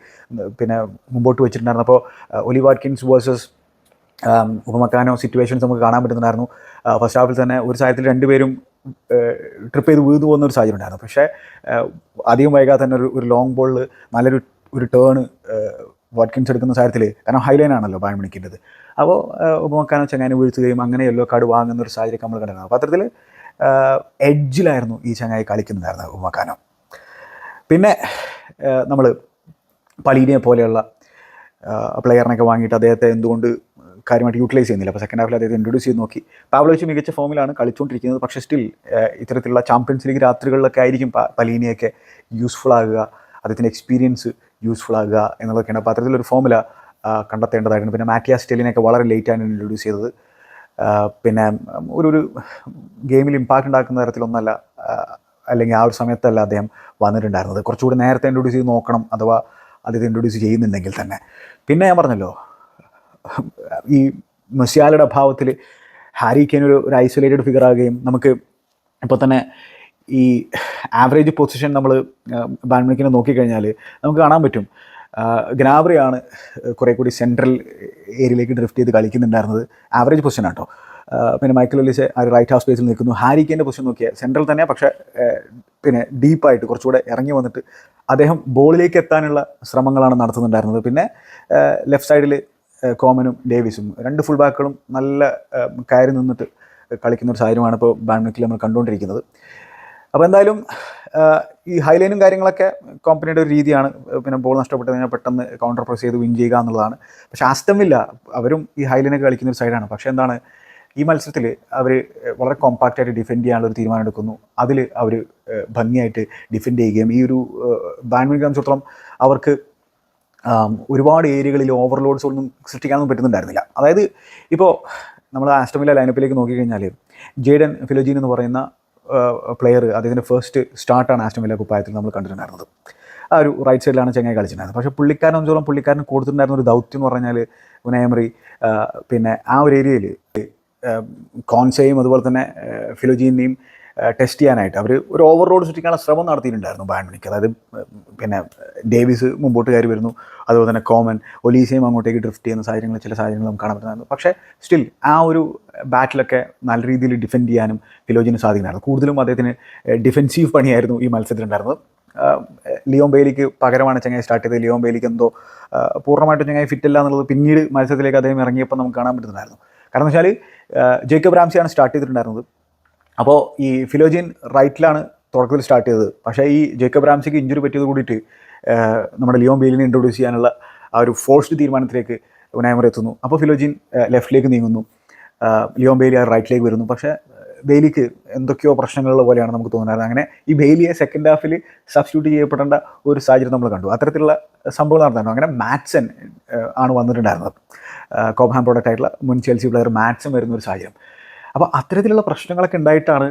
പിന്നെ മുമ്പോട്ട് വെച്ചിട്ടുണ്ടായിരുന്നു അപ്പോൾ Ollie Watkins versus Upamecano situations നമുക്ക് കാണാൻ പറ്റുന്നുണ്ടായിരുന്നു. ഫസ്റ്റ് ഹാഫിൽ തന്നെ ഒരു സാഹചര്യത്തിൽ രണ്ടുപേരും ട്രിപ്പ് ചെയ്ത് വീതു പോകുന്ന ഒരു സാഹചര്യം ഉണ്ടായിരുന്നു പക്ഷേ അധികം വൈകാതെ തന്നെ ഒരു ഒരു ലോങ് ബോളിൽ നല്ലൊരു ഒരു ടേൺ വാട്കിൻസ് എടുക്കുന്ന സാഹചര്യത്തിൽ കാരണം ഹൈലൈൻ ആണല്ലോ ബാൻമണിക്കിന്റെത് അപ്പോൾ ഉപമക്കാനോ ചങ്ങാനെ വീഴ്ത്തുകയും അങ്ങനെ യെല്ലോ കാർഡ് വാങ്ങുന്ന ഒരു സാഹചര്യം നമ്മൾ കണ്ടിരുന്നു. അപ്പോൾ അത്തരത്തിൽ എഡ്ജിലായിരുന്നു ഈ ചങ്ങായി കളിക്കുന്നുണ്ടായിരുന്നത് ഉപമക്കാനോ. പിന്നെ നമ്മൾ പലീനിയെ പോലെയുള്ള പ്ലെയറിനൊക്കെ വാങ്ങിയിട്ട് അദ്ദേഹത്തെ എന്തുകൊണ്ട് കാര്യമായിട്ട് യൂട്ടിലൈസ് ചെയ്യുന്നില്ല. അപ്പോൾ സെക്കൻഡ് ഹാഫിൽ അദ്ദേഹത്തെ ഇൻട്രൊഡ്യൂസ് ചെയ്ത് നോക്കി. പാവലോച്ച് മികച്ച ഫോമിലാണ് കളിച്ചുകൊണ്ടിരിക്കുന്നത് പക്ഷേ സ്റ്റിൽ ഇത്തരത്തിലുള്ള ചാമ്പ്യൻസ് ലീഗ് രാത്രികളിലൊക്കെ ആയിരിക്കും പലീനിയൊക്കെ യൂസ്ഫുൾ ആകുക അദ്ദേഹത്തിന്റെ എക്സ്പീരിയൻസ് യൂസ്ഫുൾ ആകുക എന്നുള്ളതൊക്കെയാണ്. അപ്പോൾ അത്തരത്തിലൊരു ഫോമുല കണ്ടെത്തേണ്ടതായിരുന്നു പിന്നെ മാറ്റിയ സ്റ്റെലിനെയൊക്കെ വളരെ ലേറ്റാണ് ഇൻട്രൊഡ്യൂസ് ചെയ്തത്. പിന്നെ ഒരു ഒരു ഗെയിമിൽ ഇമ്പാക്റ്റ് ഉണ്ടാക്കുന്ന തരത്തിലൊന്നല്ല അല്ലെങ്കിൽ ആ ഒരു സമയത്തല്ല അദ്ദേഹം വന്നിട്ടുണ്ടായിരുന്നത്. കുറച്ചുകൂടി നേരത്തെ ഇൻട്രൊഡ്യൂസ് ചെയ്ത് നോക്കണം അഥവാ അദ്ദേഹത്തെ ഇൻട്രൊഡ്യൂസ് ചെയ്യുന്നുണ്ടെങ്കിൽ തന്നെ. പിന്നെ ഞാൻ പറഞ്ഞല്ലോ ഈ മെസ്സിയാലയുടെ അഭാവത്തിൽ ഹാരി കെയിൻ ഒരു ഒരു ഐസൊലേറ്റഡ് ഫിഗർ ആകുകയും നമുക്ക് ഇപ്പോൾ തന്നെ ഈ ആവറേജ് പൊസിഷൻ നമ്മൾ ബാഡ്മിന്റനെ നോക്കിക്കഴിഞ്ഞാൽ നമുക്ക് കാണാൻ പറ്റും. ഗ്നാബ്രിയാണ് കുറേ കൂടി സെൻട്രൽ ഏരിയയിലേക്ക് ഡ്രിഫ്റ്റ് ചെയ്ത് കളിക്കുന്നുണ്ടായിരുന്നത്. ആവറേജ് പൊസിഷൻ ആട്ടോ. പിന്നെ മൈക്കൽ ഒലിസ് ആ ഒരു റൈറ്റ് ഹാഫ് സ്പേസിൽ നിൽക്കുന്നു. ഹാരിക്കേന്റെ പൊസിഷൻ നോക്കിയാൽ സെൻട്രൽ തന്നെ പക്ഷേ പിന്നെ ഡീപ്പായിട്ട് കുറച്ചുകൂടെ ഇറങ്ങി വന്നിട്ട് അദ്ദേഹം ബോളിലേക്ക് എത്താനുള്ള ശ്രമങ്ങളാണ് നടത്തുന്നുണ്ടായിരുന്നത്. പിന്നെ ലെഫ്റ്റ് സൈഡിൽ കോമനും ഡേവിസും രണ്ട് ഫുൾ ബാക്കുകളും നല്ല കയറി നിന്നിട്ട് കളിക്കുന്ന ഒരു സാഹചര്യമാണ് ഇപ്പോൾ ബാൻമിക്കിൽ നമ്മൾ കണ്ടുകൊണ്ടിരിക്കുന്നത്. അപ്പോൾ എന്തായാലും ഈ ഹൈലൈനും കാര്യങ്ങളൊക്കെ കോമ്പനിയുടെ ഒരു രീതിയാണ്. പിന്നെ ബോൾ നഷ്ടപ്പെട്ട് കഴിഞ്ഞാൽ പെട്ടെന്ന് കൗണ്ടർ പ്രസ് ചെയ്ത് വിൻ ചെയ്യുക എന്നുള്ളതാണ്. പക്ഷേ ആസ്റ്റമില്ല അവരും ഈ ഹൈലൈനൊക്കെ കളിക്കുന്ന ഒരു സൈഡാണ് പക്ഷേ എന്താണ് ഈ മത്സരത്തിൽ അവർ വളരെ കോമ്പാക്റ്റ് ആയിട്ട് ഡിഫെൻഡ് ചെയ്യാനുള്ള ഒരു തീരുമാനം എടുക്കുന്നു. അതിൽ അവർ ഭംഗിയായിട്ട് ഡിഫെൻഡ് ചെയ്യുകയും ഈ ഒരു ബാഡ്മിന്റൺ സംബന്ധിച്ചിടത്തോളം അവർക്ക് ഒരുപാട് ഏരിയകളിൽ ഓവർലോഡ്സ് ഒന്നും സൃഷ്ടിക്കാനൊന്നും പറ്റുന്നുണ്ടായിരുന്നില്ല. അതായത് ഇപ്പോൾ നമ്മൾ ആസ്റ്റമില ലൈനപ്പിലേക്ക് നോക്കിക്കഴിഞ്ഞാൽ ജേഡൻ ഫിലോജീൻ എന്ന് പറയുന്ന പ്ലെയർ അദ്ദേഹത്തിന്റെ ഫസ്റ്റ് സ്റ്റാർട്ടാണ് ആസ്റ്റമില കുപ്പായത്തിൽ നമ്മൾ കണ്ടിട്ടുണ്ടായിരുന്നത്. ആ ഒരു റൈറ്റ് സൈഡിലാണ് ചെങ്ങായി കളിച്ചിട്ടുണ്ടായിരുന്നത്. പക്ഷേ പുള്ളിക്കാരൻ സംബന്ധിച്ചോളം പുള്ളിക്കാരന് കൊടുത്തിട്ടുണ്ടായിരുന്ന ഒരു ദൗത്യം എന്ന് പറഞ്ഞാൽ ഉനയമറി പിന്നെ ആ ഒരു ഏരിയയിൽ കോൺസയും അതുപോലെ തന്നെ ഫിലോജീനെയും ടെസ്റ്റ് ചെയ്യാനായിട്ട് അവർ ഒരു ഓവർ റോഡ് സൃഷ്ടിക്കാനുള്ള ശ്രമം നടത്തിയിട്ടുണ്ടായിരുന്നു ബാൻമണിക്ക് അതായത് പിന്നെ ഡേവിസ് മുമ്പോട്ട് കയറി വരുന്നു. അതുപോലെ തന്നെ കോമൻ ഒലീസയും അങ്ങോട്ടേക്ക് ഡ്രിഫ്റ്റ് ചെയ്യുന്ന സാഹചര്യങ്ങൾ ചില സാഹചര്യങ്ങൾ നമുക്ക് കാണാൻ പറ്റുന്നതായിരുന്നു. പക്ഷേ സ്റ്റിൽ ആ ഒരു ബാറ്റിലൊക്കെ നല്ല രീതിയിൽ ഡിഫെൻഡ് ചെയ്യാനും ഫിലോജിന് സാധിക്കുന്നുണ്ടായിരുന്നു. കൂടുതലും അദ്ദേഹത്തിന് ഡിഫെൻസീവ് പണിയായിരുന്നു ഈ മത്സരത്തിലുണ്ടായിരുന്നത്. ലിയോൺ ബെയിലിക്ക് പകരമാണ് ചങ്ങായി സ്റ്റാർട്ട് ചെയ്തത്. ലിയോം ബെയിലിക്ക് എന്തോ പൂർണമായിട്ടും ചങ്ങായി ഫിറ്റ് അല്ല എന്നുള്ളത് പിന്നീട് മത്സരത്തിലേക്ക് അദ്ദേഹം ഇറങ്ങിയപ്പോൾ നമുക്ക് കാണാൻ പറ്റുന്നുണ്ടായിരുന്നു കാരണം വെച്ചാൽ ജേക്കബ് റാംസിയാണ് സ്റ്റാർട്ട് ചെയ്തിട്ടുണ്ടായിരുന്നത്. അപ്പോൾ ഈ ഫിലോജിൻ റൈറ്റിലാണ് തുടക്കത്തിൽ സ്റ്റാർട്ട് ചെയ്തത്. പക്ഷേ ഈ ജേക്കബ് റാംസിക്ക് ഇഞ്ചുറി പറ്റിയത് കൂടിയിട്ട് നമ്മുടെ ലിയോൺ ബെയിലിനെ ഇൻട്രൊഡ്യൂസ് ചെയ്യാനുള്ള ആ ഒരു ഫോഴ്സ്ഡ് തീരുമാനത്തിലേക്ക് ഉനായമർ എത്തുന്നു. അപ്പോൾ ഫിലോജിൻ ലെഫ്റ്റിലേക്ക് നീങ്ങുന്നു. ലിയോം ലിയോൺ ബെയിലി ആ റൈറ്റിലേക്ക് വരുന്നു. പക്ഷേ ബെയിലിക്ക് എന്തൊക്കെയോ പ്രശ്നങ്ങളുള്ള പോലെയാണ് നമുക്ക് തോന്നുന്നത്. അങ്ങനെ ഈ ബെയിലിയെ സെക്കൻഡ് ഹാഫിൽ സബ്സ്റ്റിറ്റ്യൂട്ട് ചെയ്യപ്പെടേണ്ട ഒരു സാഹചര്യം നമ്മൾ കണ്ടു. അത്തരത്തിലുള്ള സംഭവം നടന്നു അങ്ങനെ മാറ്റ്സൺ ആണ് വന്നിട്ടുണ്ടായിരുന്നത്. കോബ്ഹാം പ്രോഡക്റ്റ് ആയിട്ടുള്ള മുൻ ചെൽസി പ്ലെയർ മാറ്റ്സൺ വരുന്ന ഒരു സാഹചര്യം. അപ്പോൾ അത്തരത്തിലുള്ള പ്രശ്നങ്ങളൊക്കെ ഉണ്ടായിട്ടാണ്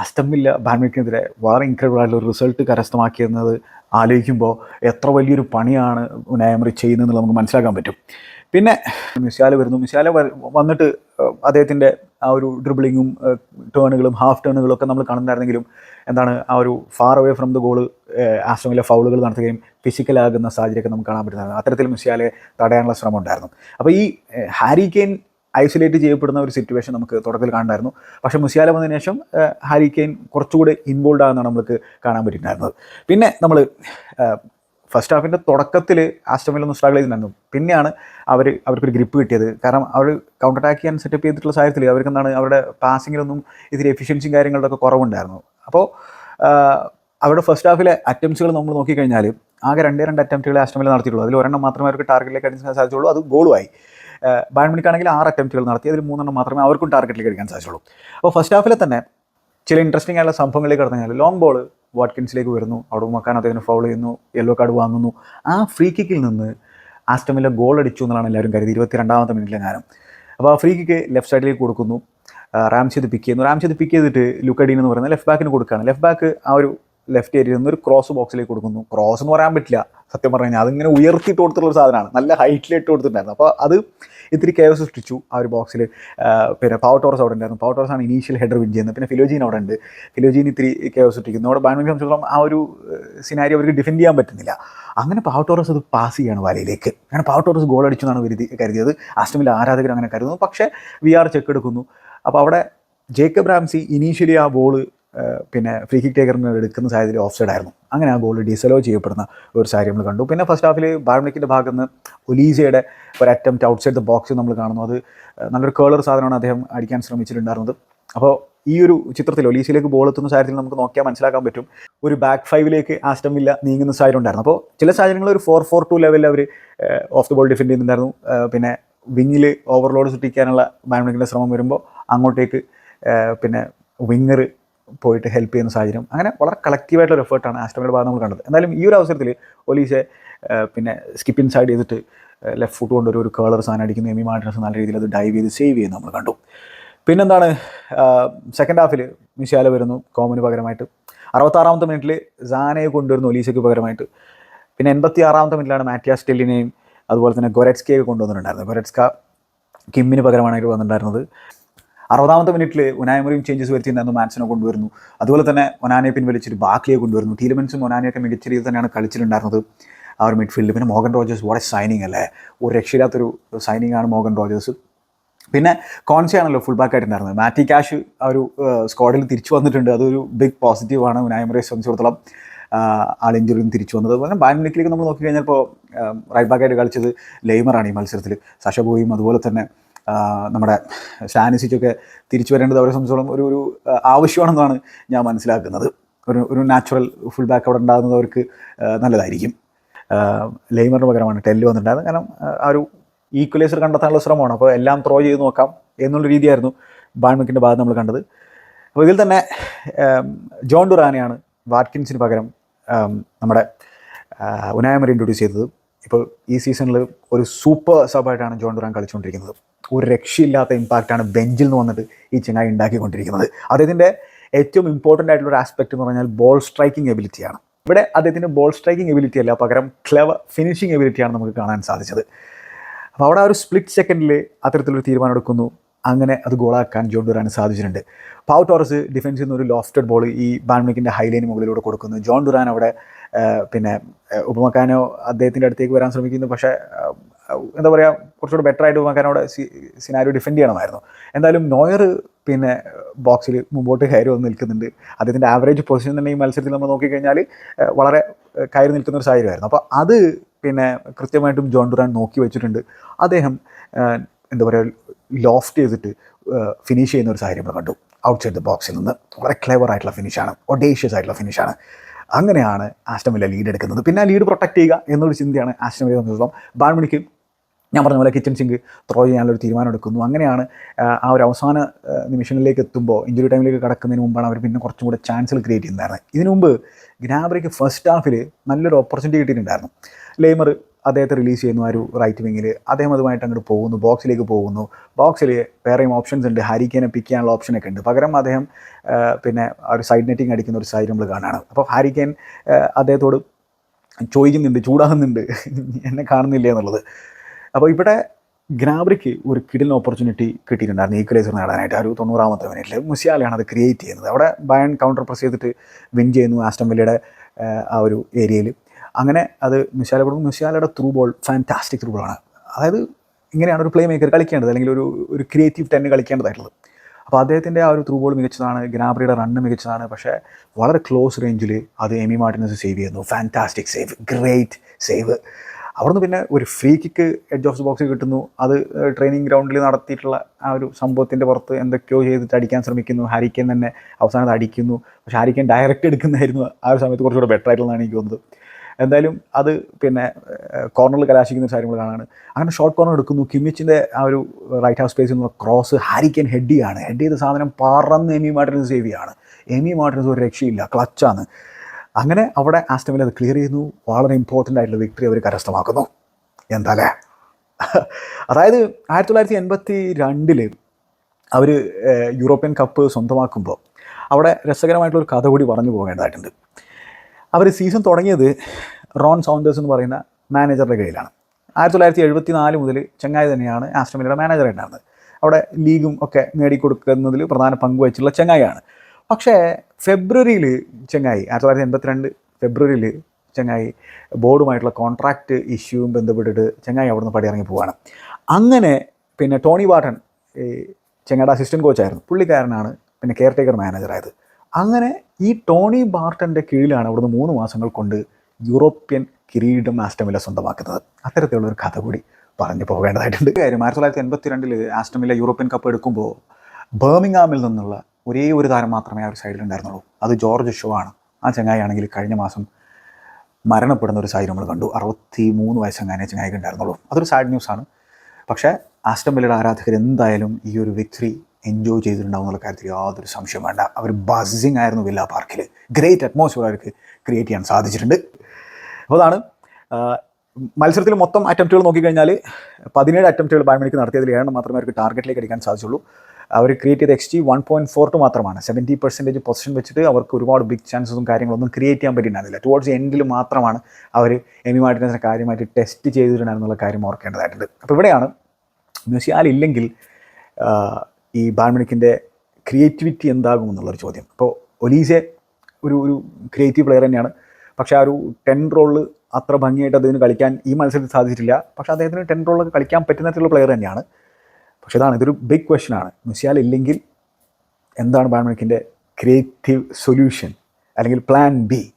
അസ്റ്റമില്ല ബാഡ്മിന്റനെതിരെ വളരെ ഇൻക്രെഡിബിൾ ആയിട്ടുള്ള ഒരു റിസൾട്ട് കരസ്ഥമാക്കിയിരുന്നത്. ആലോചിക്കുമ്പോൾ എത്ര വലിയൊരു പണിയാണ് നയമറി ചെയ്യുന്നതെന്ന് നമുക്ക് മനസ്സിലാക്കാൻ പറ്റും. പിന്നെ മിസാല വരുന്നു. മിസാല വന്നിട്ട് അദ്ദേഹത്തിന്റെ ആ ഒരു ഡ്രിബിളിങ്ങും ടേണുകളും ഹാഫ് ടേണുകളും ഒക്കെ നമ്മൾ കാണുന്നുണ്ടായിരുന്നെങ്കിലും എന്താണ് ആ ഒരു far away from the goal ആസ്റ്റമിലെ ഫൗളുകൾ നടത്തുകയും ഫിസിക്കലാകുന്ന സാഹചര്യമൊക്കെ നമുക്ക് കാണാൻ പറ്റുന്നതാണ്. അത്തരത്തിൽ മിസാലെ തടയാനുള്ള ശ്രമം ഉണ്ടായിരുന്നു അപ്പോൾ ഈ ഹാരി കെയിൻ ഐസൊലേറ്റ് ചെയ്യപ്പെടുന്ന ഒരു സിറ്റുവേഷൻ നമുക്ക് തുടക്കത്തിൽ കാണണ്ടായിരുന്നു പക്ഷേ മുസിയാല വന്നതിന് ശേഷം ഹാരി കെയിൻ കുറച്ചുകൂടി ഇൻവോൾവ് ആകുന്നതാണ് നമുക്ക് കാണാൻ പറ്റിയിട്ടുണ്ടായിരുന്നത്. പിന്നെ നമ്മൾ ഫസ്റ്റ് ഹാഫിന്റെ തുടക്കത്തിൽ ആസ്റ്റമിൽ ഒന്ന് സ്ട്രഗിൾ ചെയ്തിട്ടുണ്ടായിരുന്നു. പിന്നെയാണ് അവർ അവർക്കൊരു ഗ്രിപ്പ് കിട്ടിയത്. കാരണം അവർ കൗണ്ടർ അറ്റാക്ക് ചെയ്യാൻ സെറ്റപ്പ് ചെയ്തിട്ടുള്ള സാഹചര്യത്തിൽ അവർക്ക് എന്താണ് അവരുടെ പാസിങ്ങിലൊന്നും ഇതിൽ എഫിഷ്യൻസിയും കാര്യങ്ങളിലൊക്കെ കുറവുണ്ടായിരുന്നു. അപ്പോൾ അവരുടെ ഫസ്റ്റ് ഹാഫിലെ അറ്റംപ്റ്റ്സുകൾ നമ്മൾ നോക്കിക്കഴിഞ്ഞാൽ ആകെ രണ്ടേ രണ്ട് അറ്റംപ്റ്റുകളെ ആസ്റ്റമിൽ നടത്തിയിട്ടുള്ളൂ. അതിൽ ഒരെണ്ണം മാത്രമേ അവർക്ക് ടാർഗറ്റിലേക്ക് അടിക്കാൻ സാധിച്ചുള്ളൂ. അത് ഗോളുമായി ബാഡ്മിനിക്കാണെങ്കിൽ ആറ് അറ്റംപ്റ്റുകൾ നടത്തി അതിൽ മൂന്നെണ്ണം മാത്രമേ അവർക്കും ടാർഗറ്റിലേക്ക് അടിക്കാൻ സാധിച്ചുള്ളൂ. അപ്പോൾ ഫസ്റ്റ് ഹാഫിലെ തന്നെ ചില ഇൻട്രസ്റ്റിംഗ് ആയിട്ടുള്ള സംഭവങ്ങളിലേക്ക് കടന്നു കഴിഞ്ഞാൽ ലോങ് ബോൾ വാട്കിൻസിലേക്ക് വരുന്നു. അവിടെ മക്കാൻ അദ്ദേഹത്തിന് ഫൗൾ ചെയ്യുന്നു. യെല്ലോ കാർഡ് വാങ്ങുന്നു. ആ ഫ്രീ കിക്കിൽ നിന്ന് ആസ്റ്റമിലെ ഗോൾ അടിച്ചു എന്നുള്ളതാണ് എല്ലാവരും കരുതി ഇരുപത്തി രണ്ടാമത്തെ മിനിറ്റിലെ ഞാനും അപ്പോൾ ആ ഫ്രീ കിക്ക് ലെഫ്റ്റ് സൈഡിലേക്ക് കൊടുക്കുന്നു. റാംസിത് പിക്ക് ചെയ്യുന്നു. റാംസിത് പിക്ക് ചെയ്തിട്ട് ലുക്കഡീൻ എന്ന് പറയുന്നത് ലെഫ്റ്റ് ബാക്കിന് കൊടുക്കുകയാണ്. ലെഫ്റ്റ് ബാക്ക് ആ ഒരു ലെഫ്റ്റ് ഏരിയയിൽ നിന്ന് ഒരു ക്രോസ് ബോക്സിലേക്ക് കൊടുക്കുന്നു. ക്രോസ് എന്ന് പറയാൻ പറ്റില്ല. സത്യം പറഞ്ഞു കഴിഞ്ഞാൽ അതിങ്ങനെ ഉയർത്തിയിട്ട് കൊടുത്തിട്ടുള്ള ഒരു സാധനമാണ്. നല്ല ഹൈറ്റിലിട്ട് കൊടുത്തിട്ടുണ്ടായിരുന്നു. അപ്പോൾ അത് ഇത്തിരി കേവ് സൃഷ്ടിച്ചു ആ ഒരു ബോക്സിൽ പിന്നെ പവർ ടോർസ് അവിടെ ഉണ്ടായിരുന്നു. പവർ ടോർസ് ആണ് ഇനീഷ്യൽ ഹെഡർ വിൻ ചെയ്യുന്നത്. പിന്നെ ഫിലോജീൻ അവിടെ ഉണ്ട്. ഫിലോജീൻ ഇത്തിരി കേവ് സൃഷ്ടിക്കുന്നു. അവിടെ ബാഡ്മിന്റൺ സംബന്ധിച്ചിടത്തോളം ആ ഒരു സിനാരി അവർക്ക് ഡിഫെൻഡ് ചെയ്യാൻ പറ്റുന്നില്ല. അങ്ങനെ പവർ ടോറസ് അത് പാസ് ചെയ്യാണ് വലയിലേക്ക്. അങ്ങനെ പവർ ടോറസ് ഗോൾ അടിച്ചു എന്നാണ് കരുതി കരുതിയത്. ആസ്റ്റമിലെ ആരാധകർ അങ്ങനെ കരുതുന്നു. പക്ഷേ വി ആർ ചെക്ക് എടുക്കുന്നു. അപ്പോൾ അവിടെ ജേക്കബ് റാംസി ഇനീഷ്യലി ആ ബോൾ പിന്നെ ഫ്രീ കിക്ക് ടേക്കറിന് എടുക്കുന്ന സാഹചര്യം ഓഫ് സൈഡ് ആയിരുന്നു. അങ്ങനെ ആ ഗോൾ ഡിസലോ ചെയ്യപ്പെടുന്ന ഒരു സാഹചര്യം നമ്മൾ കണ്ടു. പിന്നെ ഫസ്റ്റ് ഹാഫിൽ ബാർമിക്കിന്റെ ഭാഗത്ത് നിന്ന് ഒലീസയുടെ ഒരു attempt outside the box നമ്മൾ കാണുന്നു. അത് നല്ലൊരു കേളർ സാധനമാണ് അദ്ദേഹം അടിക്കാൻ ശ്രമിച്ചിട്ടുണ്ടായിരുന്നത്. അപ്പോൾ ഈ ഒരു ചിത്രത്തിൽ ഒലീസയിലേക്ക് ബോൾ എത്തുന്ന സാഹചര്യത്തിൽ നമുക്ക് നോക്കിയാൽ മനസ്സിലാക്കാൻ പറ്റും. ഒരു ബാക്ക് ഫൈവിലേക്ക് ആസ്റ്റം വില്ല നീങ്ങുന്ന സാഹചര്യം ഉണ്ടായിരുന്നു. അപ്പോൾ ചില സാഹചര്യങ്ങളിൽ ഒരു ഫോർ ഫോർ ടു ലെവലിൽ അവർ ഓഫ് ദി ബോൾ ഡിഫെൻഡ് ചെയ്യുന്നുണ്ടായിരുന്നു. പിന്നെ വിങ്ങിൽ ഓവർലോഡ് സൃഷ്ടിക്കാനുള്ള ബാഡ്മിന്റന്റെ ശ്രമം വരുമ്പോൾ അങ്ങോട്ടേക്ക് പിന്നെ വിങ്ങർ പോയിട്ട് ഹെൽപ്പ് ചെയ്യുന്ന സാഹചര്യം. അങ്ങനെ വളരെ കളക്റ്റീവായിട്ടുള്ള എഫേർട്ടാണ് ആസ്റ്റമിയുടെ ഭാഗം നമ്മൾ കണ്ടത്. എന്തായാലും ഈ ഒരു അവസരത്തിൽ ഒലീസെ പിന്നെ സ്കിപ്പ് ഇൻസൈഡ് ചെയ്തിട്ട് ലെഫ്റ്റ് ഫുട്ട് കൊണ്ട് ഒരു കേളർ സാധനം അടിക്കുന്ന എമി മാർട്ടിനസ് നല്ല രീതിയിൽ അത് ഡൈവ് ചെയ്ത് സേവ് ചെയ്യുന്നു നമ്മൾ കണ്ടു. പിന്നെന്താണ് സെക്കൻഡ് ഹാഫിൽ മിശാല വരുന്നു കോമന് പകരമായിട്ട്. അറുപത്താറാമത്തെ മിനിറ്റിൽ സാനയെ കൊണ്ടുവരുന്നു ഒലീസയ്ക്ക് പകരമായിട്ട്. പിന്നെ എൺപത്തി ആറാമത്തെ മിനിറ്റിലാണ് മാറ്റിയ സ്റ്റെല്ലിനെയും അതുപോലെ തന്നെ ഗൊരറ്റ്സ്കയൊക്കെ കൊണ്ടുവന്നിട്ടുണ്ടായിരുന്നത്. ഗൊരറ്റ്സ്ക കിമ്മിന് പകരമാണ് വന്നിട്ടുണ്ടായിരുന്നത്. അറുപതാമത്തെ മിനിറ്റിൽ ഒനായമറിയും ചേഞ്ചസ് വരുത്തിയിട്ടുണ്ടായിരുന്നു മാൻസിനെ കൊണ്ടുവരുന്നു. അതുപോലെ തന്നെ ഒനാനയെ പിൻവലിച്ചിട്ട് ബാക്കിയെ കൊണ്ടുവരുന്നു. തീരുമാനിച്ചും ഒനാനയൊക്കെ മികച്ച രീതിയിൽ തന്നെയാണ് കളിച്ചിട്ടുണ്ടായിരുന്നത്. ആ ഒരു മിഡ്ഫീൽഡ് പിന്നെ മോഹൻ റോജേഴ്സ് വളരെ സൈനിങ് അല്ലേ? ഒരു രക്ഷയില്ലാത്തൊരു സൈനിങ് ആണ് മോഹൻ റോജേഴ്സ്. പിന്നെ കോൺസിയാണല്ലോ ഫുൾ ബാക്ക് ആയിട്ട് ആയിട്ടുണ്ടായിരുന്നത്. മാറ്റി ക്യാഷ് ആ ഒരു സ്ക്വാഡിൽ തിരിച്ചു വന്നിട്ടുണ്ട്. അതൊരു ബിഗ് പോസിറ്റീവാണ് ഉനായമറിയെ സംബന്ധിച്ചിടത്തോളം. ആൾ ഇഞ്ചുറിയും തിരിച്ചു വന്നത്. അതുപോലെ ബാൻമിക്കിലേക്ക് നമ്മൾ നോക്കി കഴിഞ്ഞാൽ ഇപ്പോൾ റൈറ്റ് ബാക്കായിട്ട് കളിച്ചത് ലെയ്മറാണ് ഈ മത്സരത്തിൽ സഷബോയും അതുപോലെ തന്നെ നമ്മുടെ സ്റ്റാനിസിച്ചൊക്കെ തിരിച്ചു വരേണ്ടത് അവരെ സംബന്ധിച്ചോളം ഒരു ഒരു ആവശ്യമാണെന്നാണ് ഞാൻ മനസ്സിലാക്കുന്നത്. ഒരു ഒരു നാച്ചുറൽ ഫുൾ ബാക്ക് അവിടെ ഉണ്ടാകുന്നത് അവർക്ക് നല്ലതായിരിക്കും. ലെയ്മറിന് പകരമാണ് ടെല്ല് വന്നിട്ടുണ്ടായത് കാരണം ആ ഒരു ഈക്വലൈസർ കണ്ടെത്താനുള്ള ശ്രമമാണ്. അപ്പോൾ എല്ലാം ത്രോ ചെയ്ത് നോക്കാം എന്നുള്ള രീതിയായിരുന്നു ബാൻമിക്കിന്റെ ഭാഗം നമ്മൾ കണ്ടത്. അപ്പോൾ ഇതിൽ തന്നെ ജോൺ ഡുറാനെയാണ് വാറ്റ്കിൻസിന് പകരം നമ്മുടെ ഉനായമറി ഇൻട്രൊഡ്യൂസ് ചെയ്തത്. ഇപ്പോൾ ഈ സീസണിൽ ഒരു സൂപ്പർ സബായിട്ടാണ് ജോൺ ഡുറാൻ കളിച്ചുകൊണ്ടിരിക്കുന്നത്. ഒരു രക്ഷയില്ലാത്ത ഇമ്പാക്റ്റാണ് ബെഞ്ചിൽ നിന്ന് വന്നിട്ട് ഈ ചെങ്ങായി ഉണ്ടാക്കിക്കൊണ്ടിരിക്കുന്നത്. അദ്ദേഹത്തിന്റെ ഏറ്റവും ഇമ്പോർട്ടന്റ് ആയിട്ടുള്ള ഒരു ആസ്പെക്റ്റ് എന്ന് പറഞ്ഞാൽ ബോൾ സ്ട്രൈക്കിംഗ് എബിലിറ്റിയാണ് ഇവിടെ അദ്ദേഹത്തിന് ബോൾ സ്ട്രൈക്കിംഗ് എബിലിറ്റി അല്ല പകരം ക്ലവർ ഫിനിഷിംഗ് എബിലിറ്റിയാണ് നമുക്ക് കാണാൻ സാധിച്ചത്. അപ്പോൾ അവിടെ ആ ഒരു സ്പ്ലിറ്റ് സെക്കൻഡിൽ അത്തരത്തിലൊരു തീരുമാനം എടുക്കുന്നു. അങ്ങനെ അത് ഗോളാക്കാൻ ജോൺ ഡുറാൻ സാധിച്ചിട്ടുണ്ട്. പൗ ടോറസ് ഡിഫൻസിൽ നിന്ന് ഒരു ലോഫ്റ്റഡ് ബോൾ ഈ ബാൻമിക്കിന്റെ ഹൈലൈന് മുകളിലൂടെ കൊടുക്കുന്നു. ജോൺ ഡുറാൻ അവിടെ പിന്നെ ഉപമക്കാനോ അദ്ദേഹത്തിന്റെ അടുത്തേക്ക് വരാൻ ശ്രമിക്കുന്നു. പക്ഷേ എന്താ പറയുക കുറച്ചുകൂടെ ബെറ്റർ ആയിട്ട് ഉപമക്കാനോ അവിടെ സിനാരിയോ ഡിഫെൻഡ് ചെയ്യണമായിരുന്നു. എന്തായാലും നോയർ പിന്നെ ബോക്സിൽ മുമ്പോട്ട് കയറി വന്ന് നിൽക്കുന്നുണ്ട്. അദ്ദേഹത്തിന്റെ ആവറേജ് പൊസിഷൻ തന്നെ ഈ മത്സരത്തിൽ നമ്മൾ നോക്കിക്കഴിഞ്ഞാൽ വളരെ കയറി നിൽക്കുന്ന ഒരു സാഹചര്യമായിരുന്നു. അപ്പോൾ അത് പിന്നെ കൃത്യമായിട്ടും ജോൺ ഡുറാൻ നോക്കി വെച്ചിട്ടുണ്ട്. അദ്ദേഹം എന്താ പറയുക ലോഫ്റ്റ് ചെയ്തിട്ട് ഫിനിഷ് ചെയ്യുന്ന ഒരു സാഹചര്യം കണ്ടു. ഔട്ട്സൈഡ് ദ ബോക്സിൽ നിന്ന്. വളരെ ക്ലെവർ ആയിട്ടുള്ള ഫിനിഷാണ് ഒഡേഷ്യസ് ആയിട്ടുള്ള ഫിനിഷാണ് അങ്ങനെയാണ് ആസ്റ്റമില്ല ലീഡ് എടുക്കുന്നത്. പിന്നെ ലീഡ് പ്രൊട്ടക്ട് ചെയ്യുക എന്നൊരു ചിന്തയാണ് ആസ്റ്റമിലെ സംബന്ധിച്ചിടത്തോളം ബാൻമണിക്ക് ഞാൻ പറഞ്ഞ പോലെ കിച്ചൺ സിങ്ക് ത്രോ ചെയ്യാനുള്ളൊരു തീരുമാനം എടുക്കുന്നു. അങ്ങനെയാണ് ആ ഒരു അവസാന നിമിഷങ്ങളിലേക്ക് എത്തുമ്പോൾ ഇഞ്ചുറി ടൈമിലേക്ക് കടക്കുന്നതിന് മുമ്പാണ് അവർ പിന്നെ കുറച്ചും കൂടെ ചാൻസുകൾ ക്രിയേറ്റ് ചെയ്യുന്നുണ്ടായിരുന്നത് ഇതിനു മുമ്പ് ഫസ്റ്റ് ഹാഫിൽ നല്ലൊരു ഓപ്പർച്യൂണിറ്റി കിട്ടിയിട്ടുണ്ടായിരുന്നു. ലേമർ അദ്ദേഹത്തെ റിലീസ് ചെയ്യുന്നു ആ ഒരു റൈറ്റ് വിങ്ങിൽ അദ്ദേഹം അതുമായിട്ട് അങ്ങോട്ട് പോകുന്നു ബോക്സിലേക്ക് പോകുന്നു. ബോക്സിൽ വേറെയും ഓപ്ഷൻസ് ഉണ്ട്. ഹാരിക്കേനെ പിക്ക് ചെയ്യാനുള്ള ഓപ്ഷനൊക്കെ ഉണ്ട്. പകരം അദ്ദേഹം പിന്നെ ഒരു സൈഡ് നെറ്റിംഗ് അടിക്കുന്ന ഒരു സാഹചര്യം നമ്മൾ കാണുകയാണ് അപ്പോൾ ഹാരിക്കേൻ അദ്ദേഹത്തോട് ചോദിക്കുന്നുണ്ട് ചൂടാകുന്നുണ്ട്. എന്നെ കാണുന്നില്ല എന്നുള്ളത്. അപ്പോൾ ഇവിടെ ഗ്രാബ്രിക്ക് ഒരു കിഡിൽ ഓപ്പർച്യൂണിറ്റി കിട്ടിയിട്ടുണ്ടായിരുന്നു ഈക്വലൈസർ നേടാനായിട്ട്. ഒരു തൊണ്ണൂറാമത്തെ മിനിറ്റിൽ മുസിയാലയാണ് അത് ക്രിയേറ്റ് ചെയ്യുന്നത്. അവിടെ ബയൺ കൗണ്ടർ പ്രസ് ചെയ്തിട്ട് വിൻ ചെയ്യുന്നു ആസ്റ്റംബലിയുടെ ആ ഒരു ഏരിയയിൽ അങ്ങനെ അത് മിശാല കൊടുക്കും. മിശാലയുടെ ത്രൂ ബോൾ ഫാന്റാസ്റ്റിക് ത്രൂ ബോളാണ് അതായത് ഇങ്ങനെയാണ് ഒരു പ്ലേ മേക്കർ കളിക്കേണ്ടത് അല്ലെങ്കിൽ ഒരു ഒരു ക്രിയേറ്റീവ് ടെന്ന് കളിക്കേണ്ടതായിട്ടുള്ളത്. അപ്പോൾ അദ്ദേഹത്തിന്റെ ആ ഒരു ത്രൂ ബോൾ മികച്ചതാണ് ഗ്നാബ്രിയുടെ റണ്ണ് മികച്ചതാണ് പക്ഷേ വളരെ ക്ലോസ് റേഞ്ചിൽ അത് എമി മാർട്ടിനസ് സേവ് ചെയ്യുന്നു. ഫാന്റാസ്റ്റിക് സേവ് ഗ്രേറ്റ് സേവ് അവിടുന്ന് പിന്നെ ഒരു free kick edge of box കിട്ടുന്നു. അത് ട്രെയിനിങ് ഗ്രൗണ്ടിൽ നടത്തിയിട്ടുള്ള ആ ഒരു സംഭവത്തിന്റെ പുറത്ത് എന്തൊക്കെയോ ചെയ്തിട്ട് അടിക്കാൻ ശ്രമിക്കുന്നു. ഹാരിക്കൻ തന്നെ അവസാനം അടിക്കുന്നു. പക്ഷേ ഹാരിക്കൻ ഡയറക്റ്റ് എടുക്കുന്നതായിരുന്നു ആ ഒരു സമയത്ത് കുറച്ചുകൂടെ ബെറ്റർ ആയിട്ടുള്ളതാണ് എനിക്ക് തോന്നുന്നത്. എന്തായാലും അത് പിന്നെ കോർണറിൽ കലാശിക്കുന്ന കാര്യങ്ങൾ കാണാണ്. അങ്ങനെ ഷോർട്ട് കോർണർ എടുക്കുന്നു. കിമ്മിച്ചിന്റെ ആ ഒരു റൈറ്റ് ഹാഫ് സ്പേസിൽ നിന്ന് ക്രോസ് ഹാരിക്കൻ ഹെഡിയാണ് ഹെഡ് ചെയ്ത സാധനം പറന്ന് എമി മാർട്ടിനസ് സേവിയാണ് എമി മാർട്ടിനസ് ഒരു രക്ഷയില്ല. ക്ലച്ചാണ് അങ്ങനെ അവിടെ ആസ്റ്റമിൽ അത് ക്ലിയർ ചെയ്യുന്നു. വളരെ ഇമ്പോർട്ടന്റ് ആയിട്ടുള്ള വിക്ടറി അവർ കരസ്ഥമാക്കുന്നു. എന്താല്ലേ? അതായത് ആയിരത്തി തൊള്ളായിരത്തി എൺപത്തി രണ്ടിൽ അവർ യൂറോപ്യൻ കപ്പ് സ്വന്തമാക്കുമ്പോൾ അവിടെ രസകരമായിട്ടുള്ള ഒരു കഥ കൂടി പറഞ്ഞു പോകേണ്ടതായിട്ടുണ്ട്. അവർ സീസൺ തുടങ്ങിയത് റോൺ സൗണ്ടേഴ്സ് എന്ന് പറയുന്ന മാനേജറുടെ കയ്യിലാണ്. ആയിരത്തി തൊള്ളായിരത്തി എഴുപത്തി നാല് മുതൽ ചെങ്ങായി തന്നെയാണ് ആസ്ട്രമിലയുടെ ഉണ്ടായിരുന്നത്. അവിടെ ലീഗും ഒക്കെ നേടിക്കൊടുക്കുന്നതിൽ പ്രധാന പങ്ക് വഹിച്ചുള്ള ചങ്ങായിയാണ്. പക്ഷേ ഫെബ്രുവരിയിൽ ചങ്ങായി ആയിരത്തി തൊള്ളായിരത്തി എൺപത്തിരണ്ട് ഫെബ്രുവരിയിൽ ചങ്ങായി ബോർഡുമായിട്ടുള്ള കോൺട്രാക്റ്റ് ഇഷ്യൂവും ബന്ധപ്പെട്ടിട്ട് ചങ്ങായി അവിടുന്ന് പടിയിറങ്ങി പോവാണ് അങ്ങനെ പിന്നെ ടോണി വാട്ടൺ ഈ അസിസ്റ്റന്റ് കോച്ചായിരുന്നു പുള്ളിക്കാരനാണ് പിന്നെ കെയർ ടേക്കർ മാനേജറായത് അങ്ങനെ ഈ ടോണി ബാർട്ടന്റെ കീഴിലാണ് അവിടുന്ന് മൂന്ന് മാസങ്ങൾ കൊണ്ട് യൂറോപ്യൻ കിരീടം ആസ്റ്റമില സ്വന്തമാക്കുന്നത്. അത്തരത്തിലുള്ള ഒരു കഥ കൂടി പറഞ്ഞു പോകേണ്ടതായിട്ടുണ്ട്. കാര്യം ആയിരത്തി തൊള്ളായിരത്തി എൺപത്തി രണ്ടിൽ ആസ്റ്റമില്ല യൂറോപ്യൻ കപ്പ് എടുക്കുമ്പോൾ ബേമിംഗാമിൽ നിന്നുള്ള ഒരേ ഒരു താരം മാത്രമേ ആ ഒരു സൈഡിൽ ഉണ്ടായിരുന്നുള്ളൂ. അത് ജോർജ് ഷോ ആണ്. ആ ചങ്ങായി ആണെങ്കിൽ കഴിഞ്ഞ മാസം മരണപ്പെടുന്ന ഒരു സാഹചര്യം നമ്മൾ കണ്ടു. അറുപത്തി മൂന്ന് വയസ്സെങ്ങാനെ ചങ്ങായിക്ക് ഉണ്ടായിരുന്നുള്ളൂ. അതൊരു സാഡ് ന്യൂസാണ് പക്ഷേ ആസ്റ്റം ആരാധകർ എന്തായാലും ഈ ഒരു വിക്ടറി എൻജോയ് ചെയ്തിട്ടുണ്ടാവും എന്നുള്ള കാര്യത്തിൽ യാതൊരു സംശയം വേണ്ട. അവർ ബസിങ് ആയിരുന്നു വില്ലാ പാർക്കിൽ ഗ്രേറ്റ് അറ്റ്മോസ്ഫിയർ അവർക്ക് ക്രിയേറ്റ് ചെയ്യാൻ സാധിച്ചിട്ടുണ്ട്. അപ്പോൾ അതാണ് മത്സരത്തിൽ മൊത്തം അറ്റംപ്റ്റുകൾ നോക്കിക്കഴിഞ്ഞാൽ പതിനേഴ് അറ്റംപ്റ്റുകൾ ബാഡ്മിനിക്ക് നടത്തിയതിൽ ഏഴെണ്ണം മാത്രമേ അവർക്ക് ടാർഗറ്റിലേക്ക് അടിക്കാൻ സാധിച്ചുള്ളൂ. അവർ ക്രിയേറ്റ് ചെയ്ത x g one point four two മാത്രമാണ്. സെവന്റി പെർസെന്റേജ് പൊസിഷൻ വെച്ചിട്ട് അവർക്ക് ഒരുപാട് ബിഗ് ചാൻസസും കാര്യങ്ങളൊന്നും ക്രിയേറ്റ് ചെയ്യാൻ പറ്റിയിട്ടുണ്ടായിരുന്നില്ല. ടുവേർഡ്സ് എൻഡിൽ മാത്രമാണ് അവർ എമി മാർട്ടിനസിനെ കാര്യമായിട്ട് ടെസ്റ്റ് ചെയ്തിട്ടുണ്ടായിരുന്നുള്ള കാര്യം ഓർക്കേണ്ടതായിട്ടുണ്ട്. അപ്പോൾ ഇവിടെയാണ് ആ, ഈ ബാഡ്മിനിക്കിന്റെ ക്രിയേറ്റിവിറ്റി എന്താകും എന്നുള്ളൊരു ചോദ്യം. അപ്പോൾ ഒലീസെ ഒരു ഒരു ക്രിയേറ്റീവ് പ്ലെയർ തന്നെയാണ്. പക്ഷേ ആ ഒരു ടെൻ റോളിൽ അത്ര ഭംഗിയായിട്ട് അദ്ദേഹത്തിന് കളിക്കാൻ ഈ മത്സരത്തിൽ സാധിച്ചിട്ടില്ല. പക്ഷേ അദ്ദേഹത്തിന് ടെൻ റോളൊക്കെ കളിക്കാൻ പറ്റുന്ന തരത്തിലുള്ള പ്ലെയർ തന്നെയാണ്. പക്ഷേ ഇതാണ് ഇതൊരു ബിഗ് ക്വസ്റ്റനാണ് മുസിയാൽ ഇല്ലെങ്കിൽ എന്താണ് ബാഡ്മിനിക്കിന്റെ ക്രിയേറ്റീവ് സൊല്യൂഷൻ? അല്ലെങ്കിൽ പ്ലാൻ ബി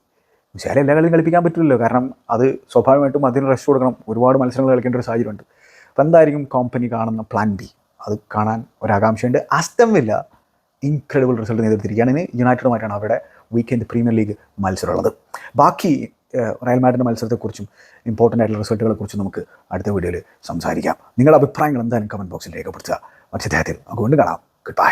മുസിയാലെ എല്ലാ കളിയും കളിപ്പിക്കാൻ പറ്റില്ലല്ലോ. കാരണം അത് സ്വാഭാവികമായിട്ടും അതിന് റെസ്റ്റ് കൊടുക്കണം. ഒരുപാട് മത്സരങ്ങൾ കളിക്കേണ്ട ഒരു സാഹചര്യമുണ്ട്. അപ്പോൾ എന്തായിരിക്കും കോമ്പനി കാണുന്ന പ്ലാൻ ബി അത് കാണാൻ ഒരാകാംക്ഷയുണ്ട്. അസ്റ്റം വില്ല ഇൻക്രെഡിബിൾ റിസൾട്ട് നേടിയെടുത്തിരിക്കുകയാണ്. ഇനി യുണൈറ്റഡുമായിട്ടാണ് അവരുടെ വീക്കെൻഡ് പ്രീമിയർ ലീഗ് മത്സരമുള്ളത്. ബാക്കി റയൽ മാഡിന്റെ മത്സരത്തെക്കുറിച്ചും ഇമ്പോർട്ടന്റ് ആയിട്ടുള്ള റിസൾട്ടുകളെ റിസൾട്ടുകളെക്കുറിച്ചും നമുക്ക് അടുത്ത വീഡിയോയിൽ സംസാരിക്കാം. നിങ്ങളുടെ അഭിപ്രായങ്ങൾ എന്തായാലും കമന്റ് ബോക്സിൽ രേഖപ്പെടുത്തുക. മത്സരത്തിൽ നമുക്ക് വീണ്ടും കാണാം. Good bye